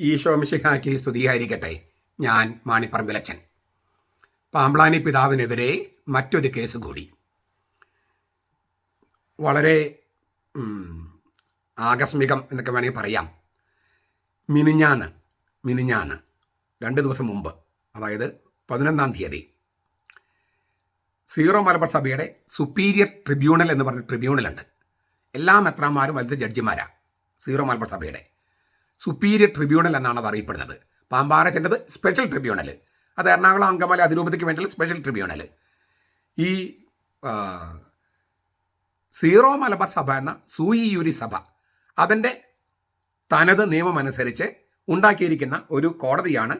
ഈശോമിശിഹാക്കി സ്തുതിയായിരിക്കട്ടെ ഞാൻ മാണിപ്പറമ്പിലച്ചൻ. പാമ്പ്ലാനി പിതാവിനെതിരെ മറ്റൊരു കേസ് കൂടി. വളരെ ആകസ്മികം എന്നൊക്കെ വേണമെങ്കിൽ പറയാം. മിനിഞ്ഞാന്ന് മിനിഞ്ഞാന്ന് രണ്ട് ദിവസം മുമ്പ് അതായത് പതിനൊന്നാം തീയതി സീറോ മലബാർ സഭയുടെ സുപ്പീരിയർ ട്രിബ്യൂണൽ എന്ന് പറഞ്ഞ ട്രിബ്യൂണലുണ്ട്. എല്ലാ മെത്രാന്മാരും വലുത് ജഡ്ജിമാരാണ് സീറോ മലബാർ സഭയുടെ. സുപ്പീരിയർ ട്രിബ്യൂണൽ എന്നാണ് അത് അറിയപ്പെടുന്നത്. പാമ്പാറ ചെന്നത് സ്പെഷ്യൽ ട്രിബ്യൂണൽ അത് എറണാകുളം അങ്കമാലി അതിരൂപതയ്ക്ക് വേണ്ടിയുള്ള സ്പെഷ്യൽ ട്രിബ്യൂണൽ ഈ സീറോ മലബാർ സഭ എന്ന സൂയിയൂരി സഭ അതിന്റെ തനത് നിയമമനുസരിച്ച് ഉണ്ടാക്കിയിരിക്കുന്ന ഒരു കോടതിയാണ്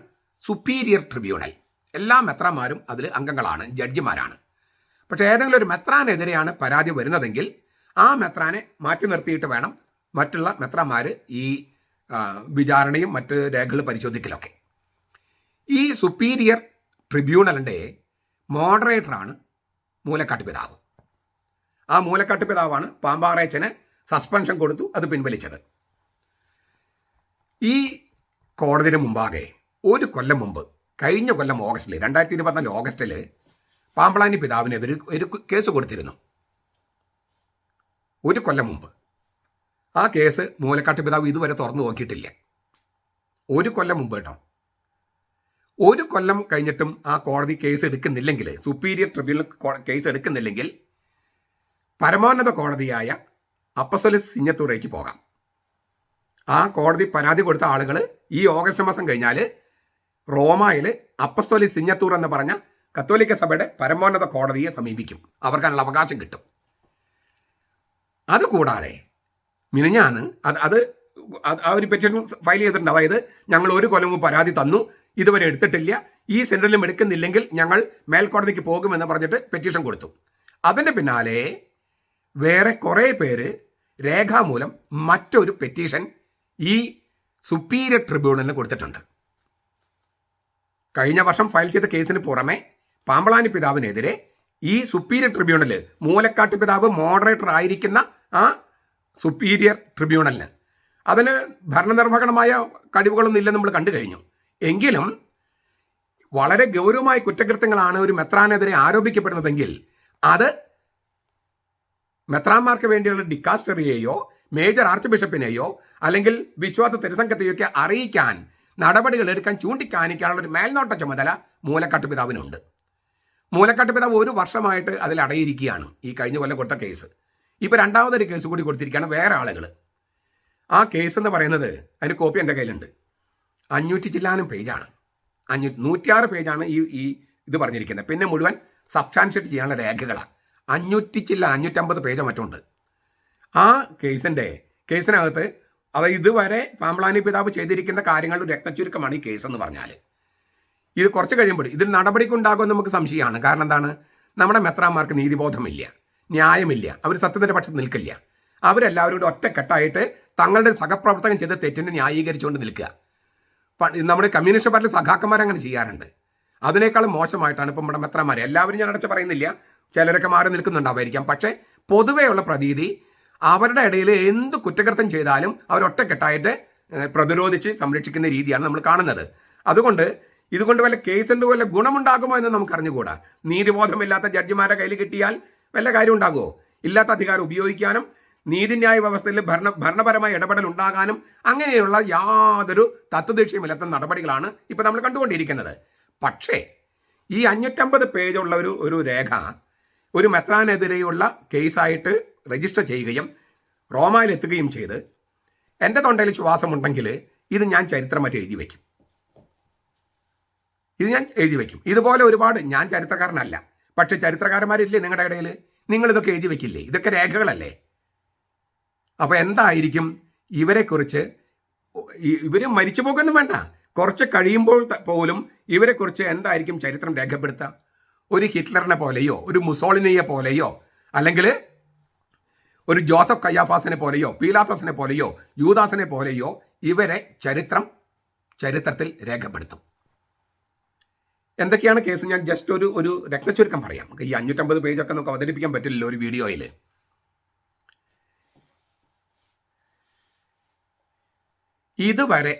സുപ്പീരിയർ ട്രിബ്യൂണൽ എല്ലാ മെത്രാന്മാരും അതിൽ അംഗങ്ങളാണ് ജഡ്ജിമാരാണ്. പക്ഷേ ഏതെങ്കിലും ഒരു മെത്രാനെതിരെയാണ് പരാതി വരുന്നതെങ്കിൽ ആ മെത്രാനെ മാറ്റി നിർത്തിയിട്ട് വേണം മറ്റുള്ള മെത്രാന്മാർ ഈ വിചാരണയും മറ്റ് രേഖകൾ പരിശോധിക്കലൊക്കെ. ഈ സുപ്പീരിയർ ട്രിബ്യൂണലിന്റെ മോഡറേറ്ററാണ് മൂലക്കാട്ട് പിതാവ് ആ മൂലക്കാട്ട് പിതാവാണ് പാമ്പാറേച്ചന് സസ്പെൻഷൻ കൊടുത്തു അത് പിൻവലിച്ചത്. ഈ കോടതിന് മുമ്പാകെ ഒരു കൊല്ലം മുമ്പ് കഴിഞ്ഞ കൊല്ലം ഓഗസ്റ്റിൽ രണ്ടായിരത്തി ഇരുപത്തിനാല് ഓഗസ്റ്റിൽ പാമ്പളാനി പിതാവിനെതിരെ ഒരു കേസ് കൊടുത്തിരുന്നു. ഒരു കൊല്ലം മുമ്പ്. ആ കേസ് മൂലക്കാട്ട് പിതാവ് ഇതുവരെ തുറന്നു നോക്കിയിട്ടില്ല. ഒരു കൊല്ലം മുമ്പ് കേട്ടോ. ഒരു കൊല്ലം കഴിഞ്ഞിട്ടും ആ കോടതി കേസ് എടുക്കുന്നില്ലെങ്കിൽ സുപ്പീരിയർ ട്രിബ്യൂണൽ കേസ് എടുക്കുന്നില്ലെങ്കിൽ പരമോന്നത കോടതിയായ അപ്പസലിസ് സിഞ്ഞത്തൂറേക്ക് പോകാം. ആ കോടതി പരാതി കൊടുത്ത ആളുകൾ ഈ ഓഗസ്റ്റ് മാസം കഴിഞ്ഞാൽ റോമായിൽ അപ്പസ്തോലി സിഞ്ഞത്തൂർ എന്ന് പറഞ്ഞ കത്തോലിക്ക സഭയുടെ പരമോന്നത കോടതിയെ സമീപിക്കും. അവർക്കതിനുള്ള അവകാശം കിട്ടും. അതുകൂടാതെ മിനിഞ്ഞാന്ന് അത് അത് ആ ഒരു പെറ്റീഷൻ ഫയൽ ചെയ്തിട്ടുണ്ട്. അതായത് ഞങ്ങൾ ഒരു കൊല്ലം പരാതി തന്നു. ഇതുവരെ എടുത്തിട്ടില്ല. ഈ സെൻട്രലും എടുക്കുന്നില്ലെങ്കിൽ ഞങ്ങൾ മേൽക്കോടതിക്ക് പോകുമെന്ന് പറഞ്ഞിട്ട് പെറ്റീഷൻ കൊടുത്തു. അതിന്റെ പിന്നാലെ വേറെ കുറേ പേര് രേഖാമൂലം മറ്റൊരു പെറ്റീഷൻ ഈ സുപ്പീരിയർ ട്രിബ്യൂണലിന് കൊടുത്തിട്ടുണ്ട്. കഴിഞ്ഞ വർഷം ഫയൽ ചെയ്ത കേസിന് പുറമെ പാമ്പളാനി പിതാവിനെതിരെ ഈ സുപ്പീരിയർ ട്രിബ്യൂണൽ മൂലക്കാട്ട് പിതാവ് മോഡറേറ്റർ ആയിരിക്കുന്ന ആ സുപ്പീരിയർ ട്രിബ്യൂണലിന് അതിന് ഭരണനിർവഹണമായ കഴിവുകളൊന്നും ഇല്ലെന്ന് നമ്മൾ കണ്ടു കഴിഞ്ഞു. എങ്കിലും വളരെ ഗൗരവമായ കുറ്റകൃത്യങ്ങളാണ് ഒരു മെത്രാനെതിരെ ആരോപിക്കപ്പെടുന്നതെങ്കിൽ അത് മെത്രാന്മാർക്ക് വേണ്ടിയുള്ള ഡിക്കാസ്റ്ററിയെയോ മേജർ ആർച്ച് ബിഷപ്പിനെയോ അല്ലെങ്കിൽ വിശ്വാസ തിരുസംഘത്തെയോ ഒക്കെ അറിയിക്കാൻ നടപടികൾ എടുക്കാൻ ചൂണ്ടിക്കാണിക്കാനുള്ള ഒരു മേൽനോട്ട ചുമതല മൂലക്കാട്ട് പിതാവിനുണ്ട്. മൂലക്കാട്ട് പിതാവ് ഒരു വർഷമായിട്ട് അതിൽ അടയിരിക്കുകയാണ് ഈ കഴിഞ്ഞ കൊല്ലം കൊടുത്ത കേസ് ഇപ്പോൾ രണ്ടാമതൊരു കേസ് കൂടി കൊടുത്തിരിക്കുകയാണ് വേറെ ആളുകൾ ആ കേസ് എന്ന് പറയുന്നത് അതിന് കോപ്പി എന്റെ കയ്യിലുണ്ട്. അഞ്ഞൂറ്റി ചില്ലാനും പേജാണ്. അഞ്ഞൂ നൂറ്റിയാറ് പേജാണ് ഈ ഈ ഇത് പറഞ്ഞിരിക്കുന്നത്. പിന്നെ മുഴുവൻ സബ്സ്റ്റാൻഷ്യേറ്റ് ചെയ്യാനുള്ള രേഖകളാണ് അഞ്ഞൂറ്റി ചില്ല അഞ്ഞൂറ്റമ്പത് പേജോ മറ്റുണ്ട് ആ കേസിന്റെ കേസിനകത്ത് അത് ഇതുവരെ പാമ്പളാനി പിതാവ് ചെയ്തിരിക്കുന്ന കാര്യങ്ങളുടെ രക്തചുരുക്കമാണ് ഈ കേസ് എന്ന് പറഞ്ഞാൽ ഇത് കുറച്ച് കഴിയുമ്പോൾ ഇതിൽ നടപടിക്കുണ്ടാകുമെന്ന് നമുക്ക് സംശയമാണ്. കാരണം എന്താണ്? നമ്മുടെ മെത്രാന്മാർക്ക് നീതിബോധമില്ല. ന്യായമില്ല. അവർ സത്യത്തിന്റെ പക്ഷത്ത് നിൽക്കില്ല. അവരെല്ലാവരും കൂടി ഒറ്റക്കെട്ടായിട്ട് തങ്ങളുടെ സഹപ്രവർത്തകൻ ചെയ്ത തെറ്റിനെ ന്യായീകരിച്ചുകൊണ്ട് നിൽക്കുക. നമ്മുടെ കമ്മ്യൂണിസ്റ്റ് പാർട്ടി സഖാക്കന്മാർ അങ്ങനെ ചെയ്യാറുണ്ട്. അതിനേക്കാളും മോശമായിട്ടാണ് ഇപ്പം നമ്മുടെ മെത്രാന്മാർ എല്ലാവരും ഞാൻ അടച്ച് പറയുന്നില്ല. ചിലരൊക്കെ മാറി നിൽക്കുന്നുണ്ടാവായിരിക്കാം പക്ഷേ പൊതുവെയുള്ള പ്രതീതി അവരുടെ ഇടയിൽ എന്ത് കുറ്റകൃത്യം ചെയ്താലും അവർ ഒറ്റക്കെട്ടായിട്ട് പ്രതിരോധിച്ച് സംരക്ഷിക്കുന്ന രീതിയാണ് നമ്മൾ കാണുന്നത്. അതുകൊണ്ട് ഇതുകൊണ്ട് വല്ല കേസുണ്ട് വല്ല ഗുണമുണ്ടാകുമോ എന്ന് നമുക്ക് അറിഞ്ഞുകൂടാ നീതിബോധമില്ലാത്ത ജഡ്ജിമാരെ കയ്യിൽ കിട്ടിയാൽ വല്ല കാര്യം ഉണ്ടാകുമോ ഇല്ലാത്ത അധികാരം ഉപയോഗിക്കാനും നീതിന്യായ വ്യവസ്ഥയിൽ ഭരണ ഭരണപരമായ ഇടപെടൽ ഉണ്ടാകാനും അങ്ങനെയുള്ള യാതൊരു തത്വദീക്ഷയുമില്ലാത്ത നടപടികളാണ് ഇപ്പം നമ്മൾ കണ്ടുകൊണ്ടിരിക്കുന്നത്. പക്ഷേ ഈ അഞ്ഞൂറ്റമ്പത് പേജുള്ള ഒരു ഒരു രേഖ ഒരു മെത്രാനെതിരെയുള്ള കേസായിട്ട് രജിസ്റ്റർ ചെയ്യുകയും റോമായിൽ എത്തുകയും ചെയ്ത് എന്റെ തൊണ്ടയിൽ ശ്വാസമുണ്ടെങ്കിൽ ഇത് ഞാൻ ചരിത്രമായിട്ട് എഴുതി വയ്ക്കും. ഇത് ഞാൻ എഴുതി വയ്ക്കും. ഇതുപോലെ ഒരുപാട് ഞാൻ ചരിത്രകാരനല്ല. പക്ഷെ ചരിത്രകാരന്മാരില്ലേ നിങ്ങളുടെ ഇടയിൽ നിങ്ങൾ ഇതൊക്കെ എഴുതി വെക്കില്ലേ? ഇതൊക്കെ രേഖകളല്ലേ? അപ്പോൾ എന്തായിരിക്കും ഇവരെക്കുറിച്ച്? ഇ- ഇവർ മരിച്ചു പോകുമെന്നും വേണ്ട. കുറച്ച് കഴിയുമ്പോൾ പോലും ഇവരെക്കുറിച്ച് എന്തായിരിക്കും ചരിത്രം രേഖപ്പെടുത്തുക ഒരു ഹിറ്റ്ലറിനെ പോലെയോ ഒരു മുസോളിനിയെ പോലെയോ അല്ലെങ്കിൽ ഒരു ജോസഫ് കയ്യാഫാസിനെ പോലെയോ പീലാത്തോസിനെ പോലെയോ യൂദാസിനെ പോലെയോ ഇവരെ ചരിത്രം ചരിത്രത്തിൽ രേഖപ്പെടുത്തും. എന്തൊക്കെയാണ് കേസ് ഞാൻ ജസ്റ്റ് ഒരു ഒരു രക്തചുരുക്കം പറയാം. ഈ അഞ്ഞൂറ്റമ്പത് പേജൊക്കെ നമുക്ക് അവതരിപ്പിക്കാൻ പറ്റില്ലല്ലോ ഒരു വീഡിയോയിൽ. ഇതുവരെ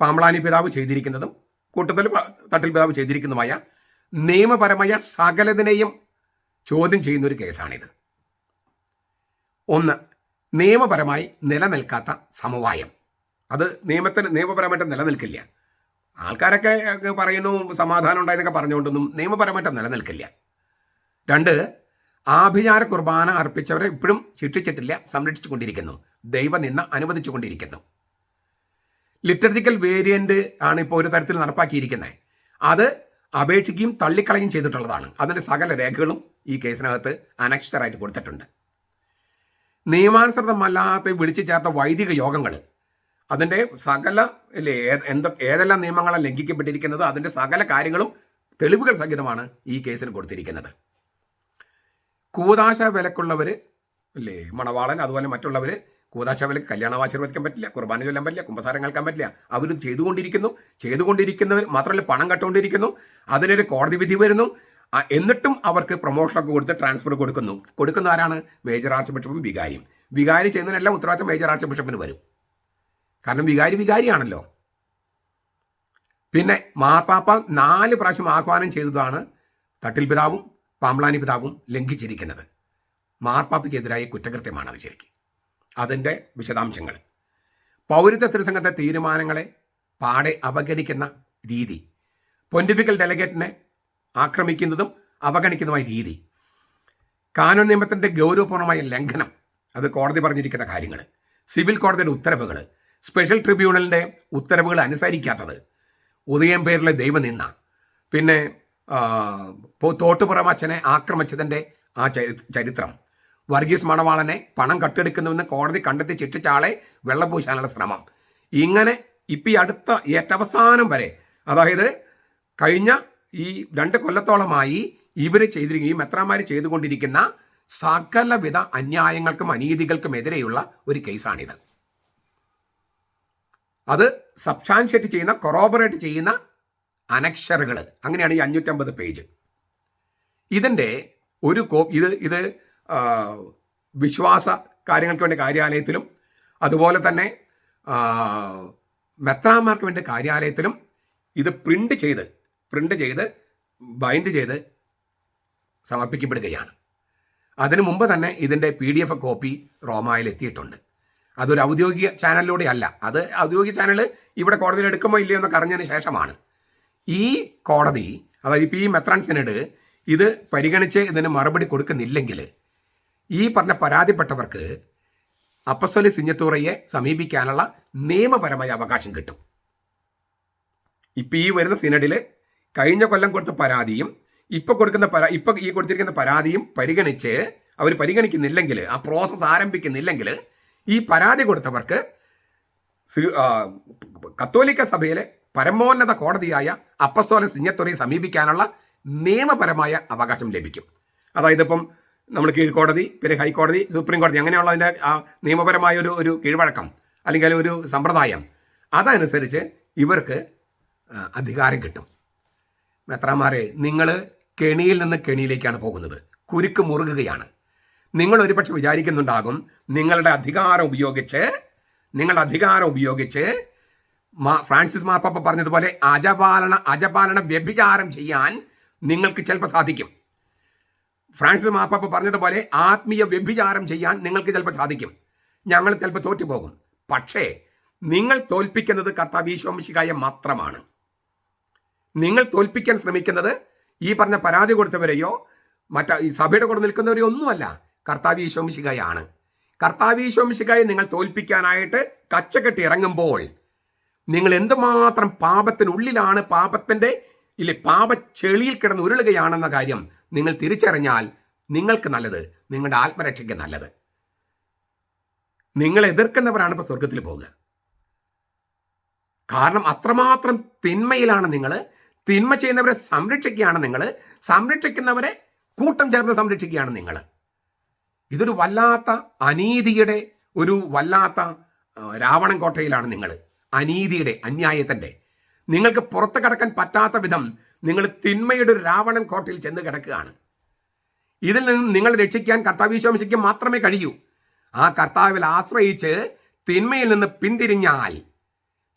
പാമ്പളാനി പിതാവ് ചെയ്തിരിക്കുന്നതും കൂട്ടത്തിൽ തട്ടിൽ പിതാവ് ചെയ്തിരിക്കുന്നതുമായ നിയമപരമായ സകലതിനെയും ചോദ്യം ചെയ്യുന്ന ഒരു കേസാണിത് ഒന്ന് നിയമപരമായി നിലനിൽക്കാത്ത സമവായം. അത് നിയമത്തിന് നിയമപരമായിട്ട് നിലനിൽക്കില്ല. ആൾക്കാരൊക്കെ പറയുന്നു സമാധാനം ഉണ്ടായെന്നൊക്കെ പറഞ്ഞുകൊണ്ടൊന്നും നിയമപരമായിട്ട് നിലനിൽക്കില്ല. രണ്ട് ആഭിചാര കുർബാന അർപ്പിച്ചവരെ ഇപ്പോഴും ശിക്ഷിച്ചിട്ടില്ല സംരക്ഷിച്ചുകൊണ്ടിരിക്കുന്നു. ദൈവനിന്ന അനുവദിച്ചുകൊണ്ടിരിക്കുന്നു. ലിറ്റർജിക്കൽ വേരിയന്റ് ആണ് ഇപ്പോൾ ഒരു തരത്തിൽ നടപ്പാക്കിയിരിക്കുന്നത്. അത് അപേക്ഷിക്കുകയും തള്ളിക്കളയും ചെയ്തിട്ടുള്ളതാണ്. അതിന്റെ സകല രേഖകളും ഈ കേസിനകത്ത് അനക്ഷരായിട്ട് കൊടുത്തിട്ടുണ്ട്. നിയമാനുസൃതമല്ലാത്ത വിളിച്ചു ചേർത്ത വൈദിക യോഗങ്ങൾ അതിന്റെ സകല അല്ലേ എന്താ ഏതെല്ലാം നിയമങ്ങളാണ് ലംഘിക്കപ്പെട്ടിരിക്കുന്നത് അതിന്റെ സകല കാര്യങ്ങളും തെളിവുകൾ സഹിതമാണ് ഈ കേസിൽ കൊടുത്തിരിക്കുന്നത്. കൂതാശ വിലക്കുള്ളവർ അല്ലേ മണവാളൻ അതുപോലെ മറ്റുള്ളവർ കൂതാശ വിലക്ക് കല്യാണം ആശീർവദിക്കാൻ പറ്റില്ല കുർബാന ചൊല്ലാൻ പറ്റില്ല കുമ്പസാരം കേൾക്കാൻ പറ്റില്ല. അവരും ചെയ്തുകൊണ്ടിരിക്കുന്നു ചെയ്തുകൊണ്ടിരിക്കുന്നവർ മാത്രമല്ല പണം കട്ടുകൊണ്ടിരിക്കുന്നു അതിനൊരു കോടതി വിധി വരുന്നു. എന്നിട്ടും അവർക്ക് പ്രൊമോഷനൊക്കെ കൊടുത്ത് ട്രാൻസ്ഫർ കൊടുക്കുന്നു. കൊടുക്കുന്ന ആരാണ്? മേജർ ആർച്ച് ബിഷപ്പും വികാരിയും. വികാരി ചെയ്യുന്നതിനെല്ലാം ഉത്തരവാദിത്തം മേജർ ആർച്ച് ബിഷപ്പിന് വരും. കാരണം വികാരി വികാരിയാണല്ലോ. പിന്നെ മാർപ്പാപ്പ നാല് പ്രാവശ്യം ആഹ്വാനം ചെയ്തതാണ് തട്ടിൽ പിതാവും പാമ്പ്ലാനി പിതാവും ലംഘിച്ചിരിക്കുന്നത്. മാർപ്പാപ്പയ്ക്കെതിരായ കുറ്റകൃത്യമാണ് അത് ശരിക്കും. അതിന്റെ വിശദാംശങ്ങൾ. പൗരത്വ തിരുസംഘത്തെ തീരുമാനങ്ങളെ പാടെ അവഗണിക്കുന്ന രീതി. പൊന്റിഫിക്കൽ ഡെലഗേറ്റിനെ ആക്രമിക്കുന്നതും അവഗണിക്കുന്നതുമായ രീതി. കാനൂൺ നിയമത്തിന്റെ ഗൗരവപൂർണമായ ലംഘനം. അത് കോടതി പറഞ്ഞിരിക്കുന്ന കാര്യങ്ങൾ സിവിൽ കോടതിയുടെ ഉത്തരവുകൾ സ്പെഷ്യൽ ട്രിബ്യൂണലിന്റെ ഉത്തരവുകൾ അനുസരിക്കാത്തത്. ഉദയം പേരിലെ ദൈവനിന്ന പിന്നെ തോട്ടുപുറം അച്ഛനെ ആക്രമിച്ചതിന്റെ ആ ചരിത്രം. വർഗീസ് മണവാളനെ പണം കട്ടെടുക്കുന്നുവെന്ന് കോടതി കണ്ടെത്തി ശിക്ഷിച്ച ആളെ വെള്ളപൂശാനുള്ള ശ്രമം. ഇങ്ങനെ ഇപ്പം ഈ അടുത്ത ഏറ്റവസാനം വരെ അതായത് കഴിഞ്ഞ ഈ രണ്ട് കൊല്ലത്തോളമായി ഇവർ ചെയ്തിരിക്കുന്ന ഈ മെത്രാമാർ ചെയ്തുകൊണ്ടിരിക്കുന്ന സകലവിധ അന്യായങ്ങൾക്കും അനീതികൾക്കും എതിരെയുള്ള ഒരു കേസാണിത്. അത് സബ്സ്റ്റാൻഷ്യേറ്റ് ചെയ്യുന്ന കൊറോബറേറ്റ് ചെയ്യുന്ന അനക്ഷറുകൾ അങ്ങനെയാണ് ഈ അഞ്ഞൂറ്റമ്പത് പേജ്. ഇതിന്റെ ഒരു കോ ഇത് ഇത് വിശ്വാസ കാര്യങ്ങൾക്ക് വേണ്ടി കാര്യാലയത്തിലും അതുപോലെ തന്നെ മെത്രാന്മാർക്ക് വേണ്ടി കാര്യാലയത്തിലും ഇത് പ്രിന്റ് ചെയ്ത് പ്രിന്റ് ചെയ്ത് ബൈൻഡ് ചെയ്ത് സമർപ്പിക്കപ്പെടുകയാണ്. അതിനു മുമ്പ് തന്നെ ഇതിന്റെ പി ഡി എഫ് കോപ്പി റോമായിൽ എത്തിയിട്ടുണ്ട്. അതൊരു ഔദ്യോഗിക ചാനലിലൂടെ അല്ല. അത് ഔദ്യോഗിക ചാനൽ ഇവിടെ കോടതിയിൽ എടുക്കുമോ ഇല്ലയോ എന്നൊക്കെ അറിഞ്ഞതിന് ശേഷമാണ്. ഈ കോടതി അതായത് ഇപ്പോൾ ഈ മെത്രാൻ സെനഡ് ഇത് പരിഗണിച്ച് ഇതിന് മറുപടി കൊടുക്കുന്നില്ലെങ്കിൽ ഈ പറഞ്ഞ പരാതിപ്പെട്ടവർക്ക് അപ്പസ്വലി സിഞ്ഞത്തൂറയെ സമീപിക്കാനുള്ള നിയമപരമായ അവകാശം കിട്ടും. ഇപ്പം ഈ വരുന്ന സിനഡിൽ കഴിഞ്ഞ കൊല്ലം കൊടുത്ത പരാതിയും ഇപ്പം കൊടുക്കുന്ന പരാ ഇപ്പം ഈ കൊടുത്തിരിക്കുന്ന പരാതിയും പരിഗണിച്ച് അവർ പരിഗണിക്കുന്നില്ലെങ്കിൽ ആ പ്രോസസ്സ് ആരംഭിക്കുന്നില്ലെങ്കിൽ ഈ പരാതി കൊടുത്തവർക്ക് കത്തോലിക്ക സഭയിലെ പരമോന്നത കോടതിയായ അപ്പസ്തോല സിഞ്ഞത്തുറയെ സമീപിക്കാനുള്ള നിയമപരമായ അവകാശം ലഭിക്കും. അതായത് ഇപ്പം നമ്മൾ കീഴ്ക്കോടതി പിന്നെ ഹൈക്കോടതി സുപ്രീം കോടതി അങ്ങനെയുള്ളതിന്റെ ആ നിയമപരമായ ഒരു ഒരു കീഴ്വഴക്കം അല്ലെങ്കിൽ ഒരു സമ്പ്രദായം അതനുസരിച്ച് ഇവർക്ക് അധികാരം കിട്ടും. മെത്രാമാരെ നിങ്ങൾ കെണിയിൽ നിന്ന് കെണിയിലേക്കാണ് പോകുന്നത്. കുരുക്ക് മുറുകുകയാണ്. നിങ്ങൾ ഒരുപക്ഷെ വിചാരിക്കുന്നുണ്ടാകും നിങ്ങളുടെ അധികാരം ഉപയോഗിച്ച് നിങ്ങളുടെ അധികാരം ഉപയോഗിച്ച് ഫ്രാൻസിസ് മാർപ്പാപ്പ പറഞ്ഞതുപോലെ അജപാലന അജപാലന വ്യഭിചാരം ചെയ്യാൻ നിങ്ങൾക്ക് ചിലപ്പോൾ സാധിക്കും. ഫ്രാൻസിസ് മാർപ്പാപ്പ പറഞ്ഞതുപോലെ ആത്മീയ വ്യഭിചാരം ചെയ്യാൻ നിങ്ങൾക്ക് ചിലപ്പോൾ സാധിക്കും. ഞങ്ങൾ ചിലപ്പോൾ തോറ്റുപോകും. പക്ഷേ നിങ്ങൾ തോൽപ്പിക്കുന്നത് കർത്താവീശോമിശികായ മാത്രമാണ്. നിങ്ങൾ തോൽപ്പിക്കാൻ ശ്രമിക്കുന്നത് ഈ പറഞ്ഞ പരാതി കൊടുത്തവരെയോ മറ്റ ഈ സഭയുടെ കൂടെ നിൽക്കുന്നവരെയോ ഒന്നുമല്ല. കർത്താവ് ഈശോമിശികായാണ് കർത്താവ് ഈശോമിശികായെ നിങ്ങൾ തോൽപ്പിക്കാനായിട്ട് കച്ചക്കെട്ടി ഇറങ്ങുമ്പോൾ നിങ്ങൾ എന്തുമാത്രം പാപത്തിനുള്ളിലാണ് പാപത്തിന്റെ ഇല്ലേ പാപ ചെളിയിൽ കിടന്ന് ഉരുളുകയാണെന്ന കാര്യം നിങ്ങൾ തിരിച്ചറിഞ്ഞാൽ നിങ്ങൾക്ക് നല്ലത് നിങ്ങളുടെ ആത്മരക്ഷയ്ക്ക് നല്ലത്. നിങ്ങൾ എതിർക്കുന്നവരാണ് ഇപ്പോൾ സ്വർഗത്തിൽ പോകുക. കാരണം അത്രമാത്രം തിന്മയിലാണ് നിങ്ങൾ തിന്മ ചെയ്യുന്നവരെ സംരക്ഷിക്കുകയാണ് നിങ്ങൾ സംരക്ഷിക്കുന്നവരെ കൂട്ടം ചേർന്ന് സംരക്ഷിക്കുകയാണ് നിങ്ങൾ ഇതൊരു വല്ലാത്ത അനീതിയുടെ ഒരു വല്ലാത്ത രാവണൻ കോട്ടയിലാണ് നിങ്ങൾ അനീതിയുടെ അന്യായത്തിന്റെ നിങ്ങൾക്ക് പുറത്ത് കിടക്കാൻ പറ്റാത്ത വിധം നിങ്ങൾ തിന്മയുടെ ഒരു രാവണൻ കോട്ടയിൽ ചെന്ന് കിടക്കുകയാണ്. ഇതിൽ നിന്ന് നിങ്ങൾ രക്ഷിക്കാൻ കർത്താവിശ്വാസിക്ക് മാത്രമേ കഴിയൂ. ആ കർത്താവിൽ ആശ്രയിച്ച് തിന്മയിൽ നിന്ന് പിന്തിരിഞ്ഞാൽ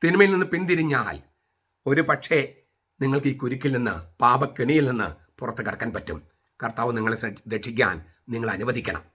തിന്മയിൽ നിന്ന് പിന്തിരിഞ്ഞാൽ ഒരു പക്ഷേ നിങ്ങൾക്ക് ഈ കുരുക്കിൽ നിന്ന് പാപക്കെണിയിൽ നിന്ന് പുറത്ത് കടക്കാൻ പറ്റും. കർത്താവ് നിങ്ങളെ രക്ഷിക്കാൻ നിങ്ങൾ അനുവദിക്കണം.